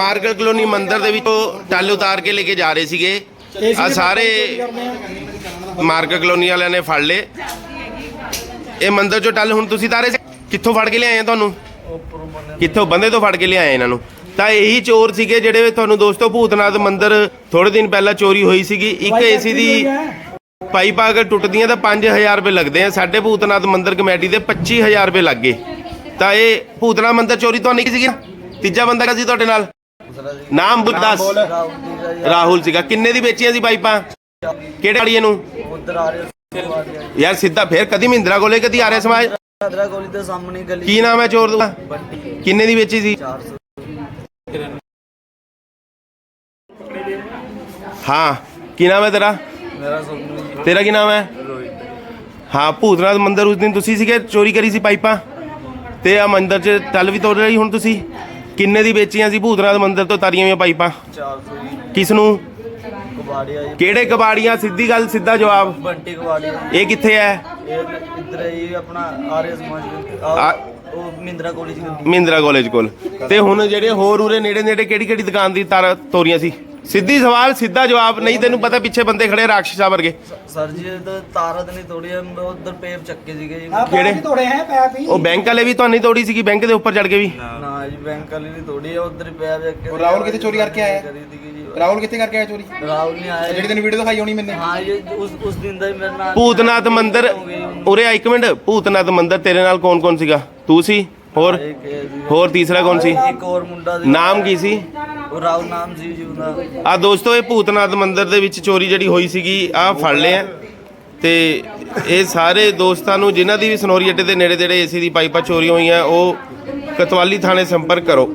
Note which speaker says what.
Speaker 1: ਮਾਰਕਲ colony ਮੰਦਿਰ ਦੇ ਵਿੱਚੋਂ ਟੱਲ ਉਤਾਰ ਕੇ ਲੈ ਕੇ ਜਾ ਰਹੇ ਸੀਗੇ। ਆ ਸਾਰੇ ਮਾਰਕਲ ਕਲੋਨੀ ਵਾਲਿਆਂ ਨੇ ਫੜ ਲਏ। ਇਹ ਮੰਦਿਰ ਚੋਂ ਟੱਲ ਹੁਣ ਤੁਸੀਂ ਤਾਰੇ? ਕਿੱਥੋਂ ਫੜ ਕੇ ਲਿਆਏ ਆ ਤੁਹਾਨੂੰ? ਕਿੱਥੋਂ ਬੰਦੇ ਤੋਂ ਫੜ ਕੇ ਲਿਆਏ ਇਹਨਾਂ ਨੂੰ? ਤਾਂ ਇਹੀ ਚੋਰ ਸੀਗੇ ਜਿਹੜੇ ਤੁਹਾਨੂੰ ਦੋਸਤੋ ਭੂਤਨਾਥ ਮੰਦਿਰ ਥੋੜੇ ਦਿਨ ਪਹਿਲਾਂ ਚੋਰੀ ਹੋਈ ਸੀਗੀ। ਇੱਕ ਏਸੀ ਦੀ ਪਾਈਪਾਂ ਅਗਰ ਟੁੱਟਦੀਆਂ ਤਾਂ 5000 ਰੁਪਏ ਲੱਗਦੇ ਆ। ਸਾਡੇ ਭੂਤਨਾਥ ਮੰਦਿਰ ਕਮੇਟੀ ਦੇ 25000 ਰੁਪਏ ਲੱਗ ਤਾਂ ਇਹ ਭੂਤਨਾਥ ਮੰਦਿਰ ਚੋਰੀ ਤੋਂ ਨਹੀਂ ਸੀਗੀ? ਤੀਜਾ ਬੰਦਾ ਸੀ ਤੁਹਾਡੇ ਨਾਲ? ਨਾਮ ਬੁੱਧਦਾਸ। ਰਾਹੁਲ ਸੀਗਾ। ਕਿੰਨੇ ਦੀ ਵੇਚੀਆਂ ਸੀ ਪਾਈਪਾਂ ਕਿਹੜੇ ਵਾਲੀਏ ਨੂੰ?
Speaker 2: ਉਧਰ ਆ ਰਹੇ
Speaker 1: ਯਾਰ ਸਿੱਧਾ ਫੇਰ ਕਦੀ ਮਹਿੰਦਰਾ ਕੋਲੇ ਕਦੀ ਆਰਿਆ ਸਮਾਜ?
Speaker 2: ਅਦਰਾ ਗੋਲੀ ਦੇ ਸਾਹਮਣੇ ਗਲੀ
Speaker 1: ਕੀ ਨਾਮ ਹੈ ਚੋਰ ਦਾ? ਕਿੰਨੇ ਦੀ ਵੇਚੀ ਸੀ?
Speaker 2: 400
Speaker 1: ਹਾਂ, ਕੀ ਨਾਮ ਹੈ ਤੇਰਾ?
Speaker 2: ਮੇਰਾ ਸੋਨੂ
Speaker 1: ਤੇਰਾ ਕੀ ਨਾਮ ਹੈ?
Speaker 2: ਰੋਹਿਤ
Speaker 1: ਹਾਂ, ਭੂਤਨਾਥ ਮੰਦਿਰ ਉਸ ਦਿਨ ਤੁਸੀਂ ਸੀਗੇ, ਚੋਰੀ ਕਰੀ ਸੀ ਪਾਈਪਾਂ? ਤੇ ਆ ਮੰਦਿਰ 'ਚ ਟੱਲ ਵੀ ਤੋੜ ਰਹੀ ਹੁਣ ਤੁਸੀਂ? ਕਿੰਨੇ ਦੀ ਵੇਚੀਆਂ ਸੀ ਭੂਤਨਾਥ ਮੰਦਿਰ ਤੋਂ ਤਾਰੀਆਂ ਹੋਈਆਂ ਪਾਈਪਾਂ?
Speaker 2: 400 ਜੀ।
Speaker 1: ਕਿਸ ਨੂੰ
Speaker 2: ਕਬਾੜੀਆ ਜੀ।
Speaker 1: ਕਿਹੜੇ ਕਬਾੜੀਆਂ? ਸਿੱਧੀ ਗੱਲ ਸਿੱਧਾ ਜਵਾਬ।
Speaker 2: ਬੰਟੀ ਕਬਾੜੀਆ
Speaker 1: ਇਹ ਕਿੱਥੇ ਹੈ?
Speaker 2: ਇਹ ਇੱਧਰ ਹੈ ਜੀ ਆਪਣਾ ਆਰਿਆ ਸਮਾਜ
Speaker 1: ਆ
Speaker 2: ਉਹ ਮਿੰਦਰਾ ਕਾਲਜ ਗਲੀ
Speaker 1: ਮਹਿੰਦਰਾ ਕਾਲਜ ਕੋਲ। ਤੇ ਹੁਣ ਜਿਹੜੇ ਹੋਰ ਉਰੇ ਨੇੜੇ ਨੇੜੇ ਕਿਹੜੀ ਕਿਹੜੀ ਦੁਕਾਨ ਦੀ ਤਾਰ ਤੋਰੀਆਂ ਸੀ? ਸਿੱਧੀ ਸਵਾਲ ਸਿੱਧਾ ਜਵਾਬ। ਨਹੀਂ ਤੈਨੂੰ ਪਤਾ ਪਿੱਛੇ ਬੰਦੇ ਖੜੇ ਰਾਖਸ਼ਾ ਵਰਗੇ।
Speaker 2: ਸਰ ਜੀ ਤਾਂ ਤਾਰਾ ਤਾਂ ਨਹੀਂ ਤੋੜੀ ਉਧਰ ਪੇਪ ਚੱਕੇ ਸੀਗੇ ਜੀ।
Speaker 1: ਕਿਹੜੇ
Speaker 3: ਤੋੜੇ ਹੈ ਪੈਪ ਹੀ।
Speaker 1: ਉਹ ਬੈਂਕ ਵਾਲੇ ਵੀ ਤੁਹਾਨੂੰ ਤੋੜੀ ਸੀਗੀ ਬੈਂਕ ਦੇ ਉੱਪਰ ਚੜ ਕੇ ਵੀ?
Speaker 2: ਨਾ ਜੀ ਬੈਂਕ ਵਾਲੀ ਨਹੀਂ ਤੋੜੀ ਹੈ ਉਧਰ ਹੀ ਪੇਪ ਚੱਕੇ
Speaker 3: ਉਹ ਰਾਹੁਲ ਕਿੱਥੇ ਚੋਰੀ ਕਰਕੇ ਆਇਆ?
Speaker 2: ਕਰੀ ਸੀਗੀ ਜੀ
Speaker 3: ਰਾਹੁਲ ਕਿੱਥੇ ਕਰਕੇ ਆਇਆ ਚੋਰੀ?
Speaker 2: ਰਾਹੁਲ ਨਹੀਂ ਆਇਆ
Speaker 3: ਜਿਹੜੀ ਤੈਨੂੰ ਵੀਡੀਓ ਦਿਖਾਈ ਹੋਣੀ ਮੈਨੇ।
Speaker 2: ਹਾਂ ਇਹ ਉਸ ਉਸ ਦਿਨ ਦਾ ਹੀ ਮੇਰੇ ਨਾਲ
Speaker 1: ਭੂਤਨਾਥ ਮੰਦਿਰ। ਉਰੇ ਆ ਇੱਕ ਮਿੰਟ। ਭੂਤਨਾਥ ਮੰਦਿਰ ਤੇਰੇ ਨਾਲ ਕੌਣ ਕੌਣ ਸੀਗਾ? ਤੂੰ ਸੀ? ਹੋਰ?
Speaker 2: ਇੱਕ ਇਹ ਜੀ,
Speaker 1: ਹੋਰ ਤੀਸਰਾ ਕੌਣ ਸੀ?
Speaker 2: ਇੱਕ ਹੋਰ ਮੁੰਡਾ ਸੀ।
Speaker 1: ਨਾਮ ਕੀ ਸੀ?
Speaker 2: ਉਹ ਰਾਹੁਲ ਨਾਮ ਸੀ ਜੀ ਉਹਦਾ।
Speaker 1: ਆ ਦੋਸਤੋ ਇਹ ਭੂਤਨਾਥ ਮੰਦਿਰ ਦੇ ਵਿੱਚ ਚੋਰੀ ਜਿਹੜੀ ਹੋਈ ਸੀਗੀ ਆ ਫੜ ਲਿਆ। ਤੇ ਇਹ ਸਾਰੇ ਦੋਸਤਾਂ ਨੂੰ ਜਿਨ੍ਹਾਂ ਦੀ ਵੀ ਸਨੋਰੀ ਅੱਡੇ ਦੇ ਨੇੜੇ ਤੇੜੇ ਏਸੀ ਦੀ ਪਾਈਪਾਂ ਚੋਰੀ ਹੋਈਆਂ ਉਹ ਕਤਵਾਲੀ ਥਾਣੇ ਸੰਪਰਕ ਕਰੋ।